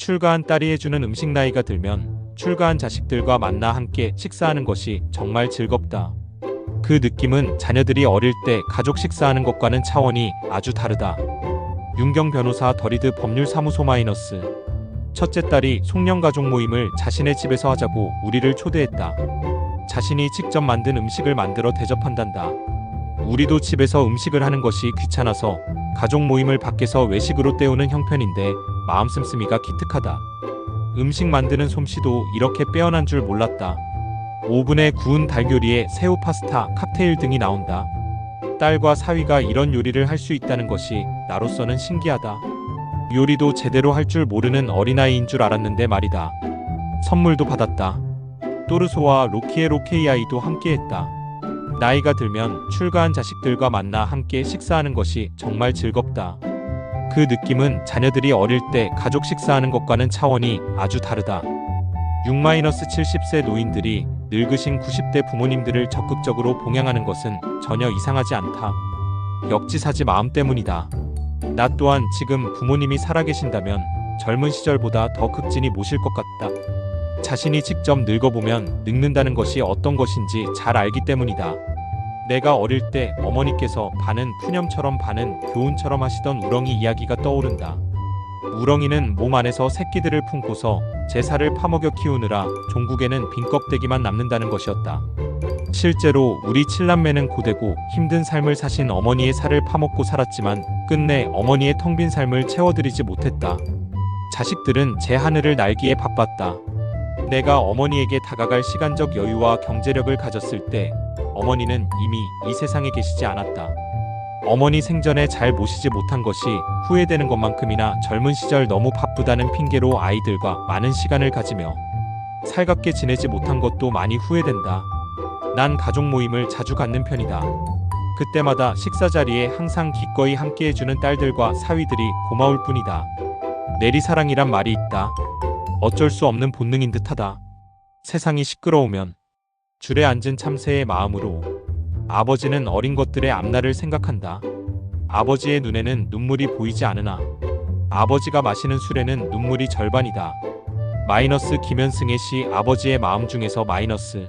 출가한 딸이 해주는 음식 나이가 들면 출가한 자식들과 만나 함께 식사하는 것이 정말 즐겁다. 그 느낌은 자녀들이 어릴 때 가족 식사하는 것과는 차원이 아주 다르다. 윤경 변호사 더리드 법률사무소 마이너스 첫째 딸이 송년 가족 모임을 자신의 집에서 하자고 우리를 초대했다. 자신이 직접 만든 음식을 만들어 대접한단다. 우리도 집에서 음식을 하는 것이 귀찮아서 가족 모임을 밖에서 외식으로 때우는 형편인데 마음 씀씀이가 기특하다. 음식 만드는 솜씨도 이렇게 빼어난 줄 몰랐다. 오븐에 구운 달 요리에 새우 파스타, 칵테일 등이 나온다. 딸과 사위가 이런 요리를 할 수 있다는 것이 나로서는 신기하다. 요리도 제대로 할 줄 모르는 어린아이인 줄 알았는데 말이다. 선물도 받았다. 또르소와 로키의 로케이아이도 함께했다. 나이가 들면 출가한 자식들과 만나 함께 식사하는 것이 정말 즐겁다. 그 느낌은 자녀들이 어릴 때 가족 식사하는 것과는 차원이 아주 다르다. 6-70세 노인들이 늙으신 90대 부모님들을 적극적으로 봉양하는 것은 전혀 이상하지 않다. 역지사지 마음 때문이다. 나 또한 지금 부모님이 살아계신다면 젊은 시절보다 더 극진히 모실 것 같다. 자신이 직접 늙어보면 늙는다는 것이 어떤 것인지 잘 알기 때문이다. 내가 어릴 때 어머니께서 반은 푸념처럼 반은 교훈처럼 하시던 우렁이 이야기가 떠오른다. 우렁이는 몸 안에서 새끼들을 품고서 제 살을 파먹여 키우느라 종국에는 빈 껍데기만 남는다는 것이었다. 실제로 우리 칠남매는 고되고 힘든 삶을 사신 어머니의 살을 파먹고 살았지만 끝내 어머니의 텅 빈 삶을 채워드리지 못했다. 자식들은 제 하늘을 날기에 바빴다. 내가 어머니에게 다가갈 시간적 여유와 경제력을 가졌을 때 어머니는 이미 이 세상에 계시지 않았다. 어머니 생전에 잘 모시지 못한 것이 후회되는 것만큼이나 젊은 시절 너무 바쁘다는 핑계로 아이들과 많은 시간을 가지며 살갑게 지내지 못한 것도 많이 후회된다. 난 가족 모임을 자주 갖는 편이다. 그때마다 식사 자리에 항상 기꺼이 함께 해주는 딸들과 사위들이 고마울 뿐이다. 내리사랑이란 말이 있다. 어쩔 수 없는 본능인 듯하다. 세상이 시끄러우면 줄에 앉은 참새의 마음으로 아버지는 어린 것들의 앞날을 생각한다. 아버지의 눈에는 눈물이 보이지 않으나 아버지가 마시는 술에는 눈물이 절반이다. 마이너스 김현승의 시 아버지의 마음 중에서 마이너스